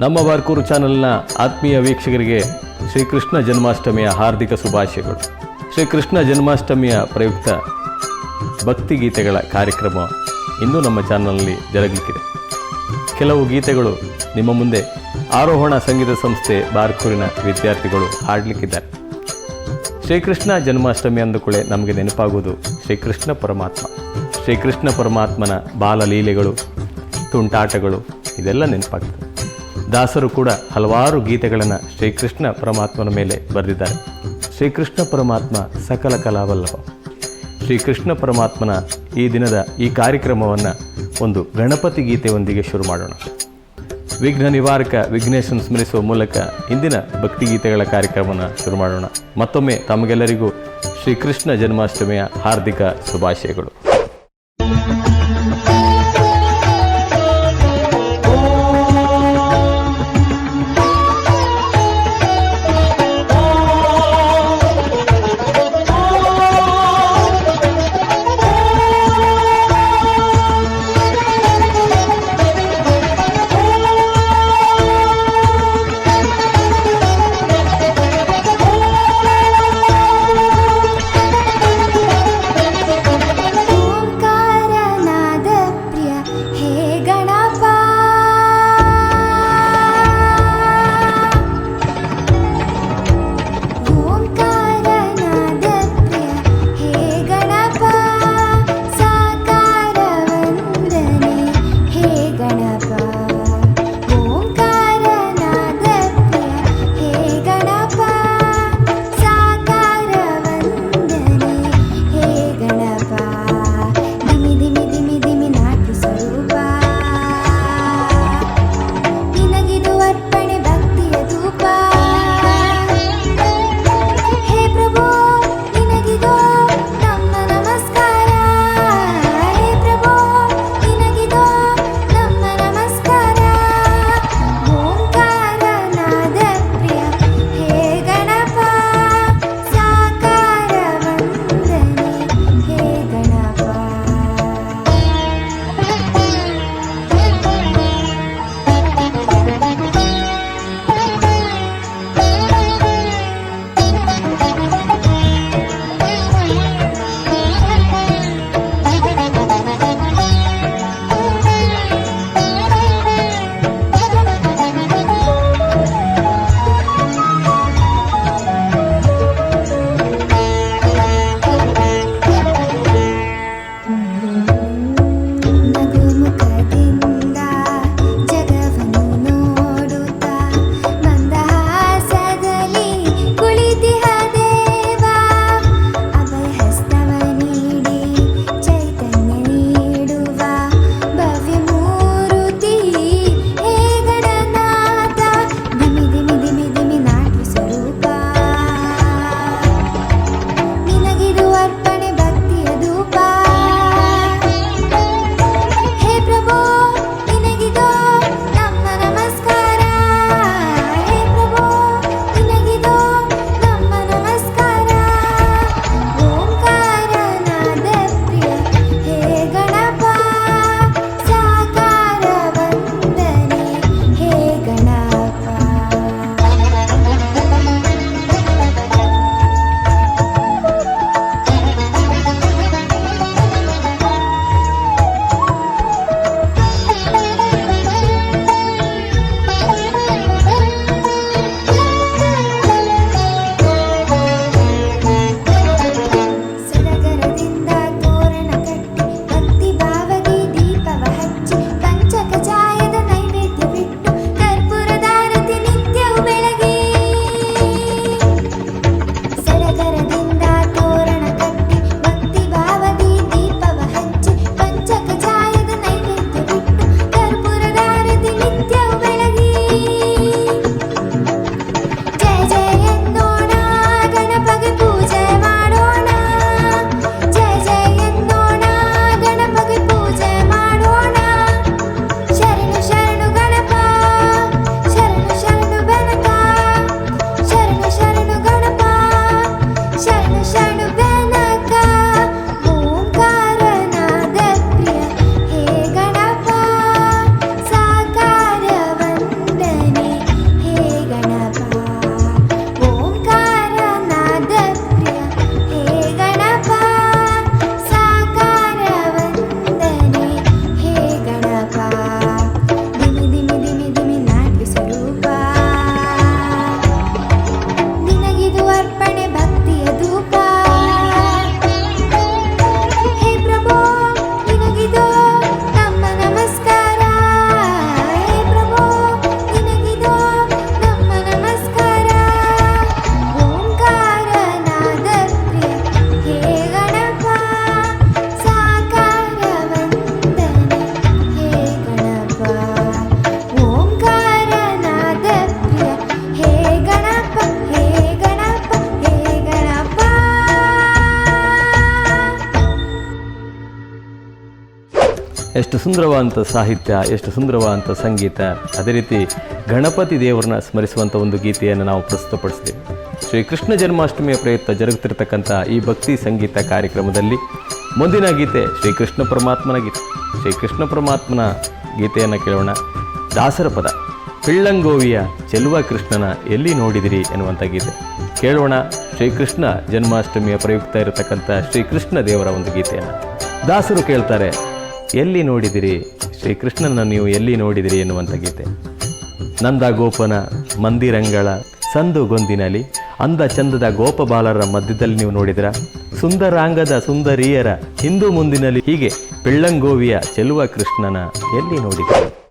ನಮ್ಮ ಬಾರ್ಕೂರು ಚಾನೆಲ್ನ ಆತ್ಮೀಯ ವೀಕ್ಷಕರಿಗೆ ಶ್ರೀಕೃಷ್ಣ ಜನ್ಮಾಷ್ಟಮಿಯ ಹಾರ್ದಿಕ ಶುಭಾಶಯಗಳು. ಶ್ರೀಕೃಷ್ಣ ಜನ್ಮಾಷ್ಟಮಿಯ ಪ್ರಯುಕ್ತ ಭಕ್ತಿ ಗೀತೆಗಳ ಕಾರ್ಯಕ್ರಮ ಇಂದು ನಮ್ಮ ಚಾನಲ್ನಲ್ಲಿ ಜರುಗಲಿಕ್ಕಿದೆ. ಕೆಲವು ಗೀತೆಗಳು ನಿಮ್ಮ ಮುಂದೆ ಆರೋಹಣ ಸಂಗೀತ ಸಂಸ್ಥೆ ಬಾರ್ಕೂರಿನ ವಿದ್ಯಾರ್ಥಿಗಳು ಹಾಡಲಿಕ್ಕಿದ್ದಾರೆ. ಶ್ರೀಕೃಷ್ಣ ಜನ್ಮಾಷ್ಟಮಿ ಅಂದುಕೊಳ್ಳೆ ನಮಗೆ ನೆನಪಾಗುವುದು ಶ್ರೀಕೃಷ್ಣ ಪರಮಾತ್ಮ. ಶ್ರೀಕೃಷ್ಣ ಪರಮಾತ್ಮನ ಬಾಲಲೀಲೆಗಳು, ತುಂಟಾಟಗಳು ಇದೆಲ್ಲ ನೆನಪಾಗ್ತದೆ. ದಾಸರು ಕೂಡ ಹಲವಾರು ಗೀತೆಗಳನ್ನು ಶ್ರೀಕೃಷ್ಣ ಪರಮಾತ್ಮನ ಮೇಲೆ ಬರೆದಿದ್ದಾರೆ. ಶ್ರೀಕೃಷ್ಣ ಪರಮಾತ್ಮ ಸಕಲ ಕಲಾವಲ್ಲಭ. ಶ್ರೀಕೃಷ್ಣ ಪರಮಾತ್ಮನ ಈ ದಿನದ ಈ ಕಾರ್ಯಕ್ರಮವನ್ನು ಒಂದು ಗಣಪತಿ ಗೀತೆಯೊಂದಿಗೆ ಶುರು ಮಾಡೋಣ. ವಿಘ್ನ ನಿವಾರಕ ವಿಘ್ನೇಶನ್ ಸ್ಮರಿಸುವ ಮೂಲಕ ಇಂದಿನ ಭಕ್ತಿಗೀತೆಗಳ ಕಾರ್ಯಕ್ರಮವನ್ನು ಶುರು ಮಾಡೋಣ. ಮತ್ತೊಮ್ಮೆ ತಮಗೆಲ್ಲರಿಗೂ ಶ್ರೀಕೃಷ್ಣ ಜನ್ಮಾಷ್ಟಮಿಯ ಹಾರ್ದಿಕ ಶುಭಾಶಯಗಳು. ಎಷ್ಟು ಸುಂದರವಾದಂಥ ಸಾಹಿತ್ಯ, ಎಷ್ಟು ಸುಂದರವಾದಂಥ ಸಂಗೀತ, ಅದೇ ರೀತಿ ಗಣಪತಿ ದೇವರನ್ನ ಸ್ಮರಿಸುವಂಥ ಒಂದು ಗೀತೆಯನ್ನು ನಾವು ಪ್ರಸ್ತುತಪಡಿಸ್ತೀವಿ. ಶ್ರೀ ಕೃಷ್ಣ ಜನ್ಮಾಷ್ಟಮಿಯ ಪ್ರಯುಕ್ತ ಜರುಗುತ್ತಿರತಕ್ಕಂಥ ಈ ಭಕ್ತಿ ಸಂಗೀತ ಕಾರ್ಯಕ್ರಮದಲ್ಲಿ ಮುಂದಿನ ಗೀತೆ ಶ್ರೀ ಕೃಷ್ಣ ಪರಮಾತ್ಮನ ಗೀತೆ. ಶ್ರೀ ಕೃಷ್ಣ ಪರಮಾತ್ಮನ ಗೀತೆಯನ್ನು ಕೇಳೋಣ. ದಾಸರ ಪದ, ಪಿಳ್ಳಂಗೋವಿಯ ಚೆಲುವ ಕೃಷ್ಣನ ಎಲ್ಲಿ ನೋಡಿದಿರಿ ಎನ್ನುವಂಥ ಗೀತೆ. ಕೇಳೋಣ ಶ್ರೀಕೃಷ್ಣ ಜನ್ಮಾಷ್ಟಮಿಯ ಪ್ರಯುಕ್ತ ಇರತಕ್ಕಂಥ ಶ್ರೀಕೃಷ್ಣ ದೇವರ ಒಂದು ಗೀತೆಯನ್ನು. ದಾಸರು ಕೇಳ್ತಾರೆ ಎಲ್ಲಿ ನೋಡಿದಿರಿ? ಶ್ರೀಕೃಷ್ಣನ ನೀವು ಎಲ್ಲಿ ನೋಡಿದಿರಿ ಎನ್ನುವಂಥ ಗೀತೆ. ನಂದ ಗೋಪನ ಮಂದಿರಂಗಳ ಸಂದು ಗೊಂದಿನಲ್ಲಿ, ಅಂದ ಚಂದದ ಗೋಪಬಾಲರ ಮಧ್ಯದಲ್ಲಿ ನೀವು ನೋಡಿದ್ರ? ಸುಂದರಾಂಗದ ಸುಂದರಿಯರ ಹಿಂದೂ ಮುಂದಿನಲ್ಲಿ ಹೀಗೆ, ಪಿಳ್ಳಂಗೋವಿಯ ಚೆಲುವ ಕೃಷ್ಣನ ಎಲ್ಲಿ ನೋಡಿದಿರಿ?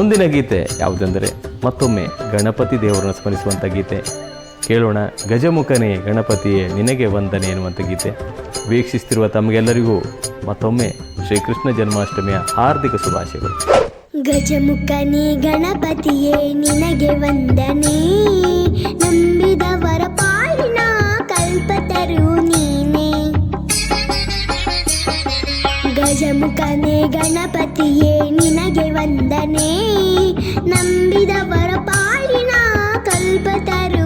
ಮುಂದಿನ ಗೀತೆ ಯಾವುದೆಂದರೆ ಮತ್ತೊಮ್ಮೆ ಗಣಪತಿ ದೇವರನ್ನು ಸ್ಮರಿಸುವಂಥ ಗೀತೆ. ಕೇಳೋಣ ಗಜಮುಖನೇ ಗಣಪತಿಯೇ ನಿನಗೆ ವಂದನೆ ಎನ್ನುವಂಥ ಗೀತೆ. ವೀಕ್ಷಿಸ್ತಿರುವ ತಮಗೆಲ್ಲರಿಗೂ ಮತ್ತೊಮ್ಮೆ ಶ್ರೀಕೃಷ್ಣ ಜನ್ಮಾಷ್ಟಮಿಯ ಹಾರ್ದಿಕ ಶುಭಾಶಯಗಳು. ಗಜಮುಖನೇ ಗಣಪತಿಯೇ ನಿನಗೆ ವಂದನೆ. ನಂಬಿದವರ ಗಜಮುಖನೇ ಗಣಪತಿಯೇ ನಿನಗೆ ವಂದನೆ. ನಂಬಿದವರ ಪಾಲಿನ ಕಲ್ಪತರು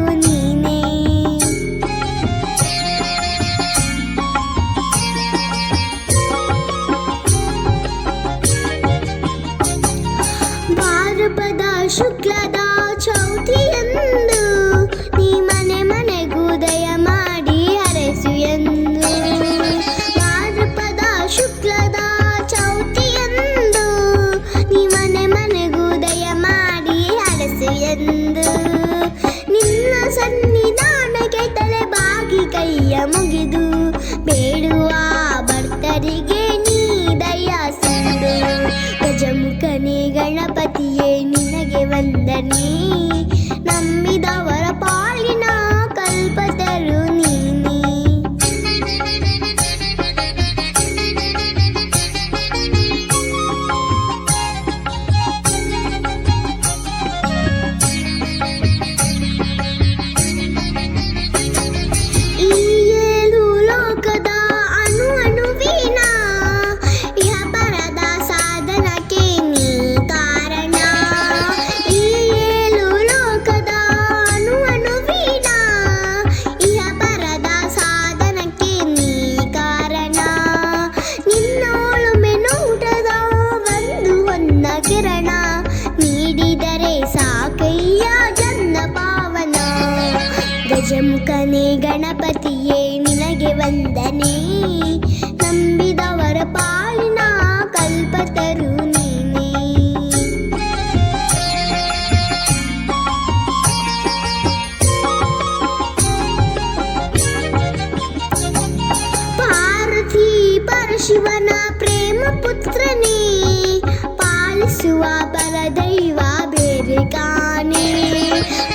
ಪರದೈವ ಬೇರೆ ಕಾಣೆ.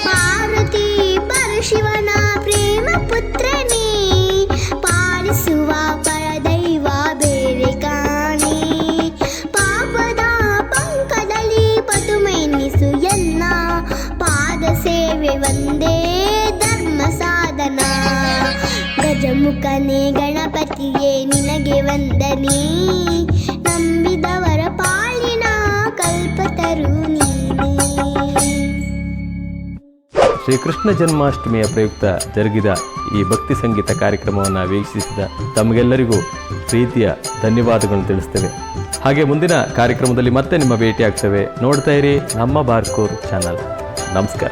ಪಾರ್ವತಿ ಪರಶಿವನ ಪ್ರೇಮ ಪುತ್ರನೇ, ಪಾಲಿಸುವ ಪರದೈವ ಬೇರೆ ಕಾಣೆ. ಪಾಪದ ಪಂಕದಲ್ಲಿ ಪಟುಮೆನ್ನಿಸು ಎಲ್ಲ, ಪಾದ ಸೇವೆ ಒಂದೇ ಧರ್ಮ ಸಾಧನ. ಗಜಮುಖನೇ ಗಣಪತಿಯೇ, ನಿನಗೆ ವಂದನೆ. ಶ್ರೀಕೃಷ್ಣ ಜನ್ಮಾಷ್ಟಮಿಯ ಪ್ರಯುಕ್ತ ಜರುಗಿದ ಈ ಭಕ್ತಿ ಸಂಗೀತ ಕಾರ್ಯಕ್ರಮವನ್ನು ವೀಕ್ಷಿಸಿದ ತಮಗೆಲ್ಲರಿಗೂ ಪ್ರೀತಿಯ ಧನ್ಯವಾದಗಳನ್ನು ತಿಳಿಸ್ತೇವೆ ಹಾಗೆ ಮುಂದಿನ ಕಾರ್ಯಕ್ರಮದಲ್ಲಿ ಮತ್ತೆ ನಿಮ್ಮ ಭೇಟಿ ಆಗ್ತೇವೆ ನೋಡ್ತಾ ಇರಿ ನಮ್ಮ ಬಾರ್ಕೂರ್ ಚಾನಲ್. ನಮಸ್ಕಾರ.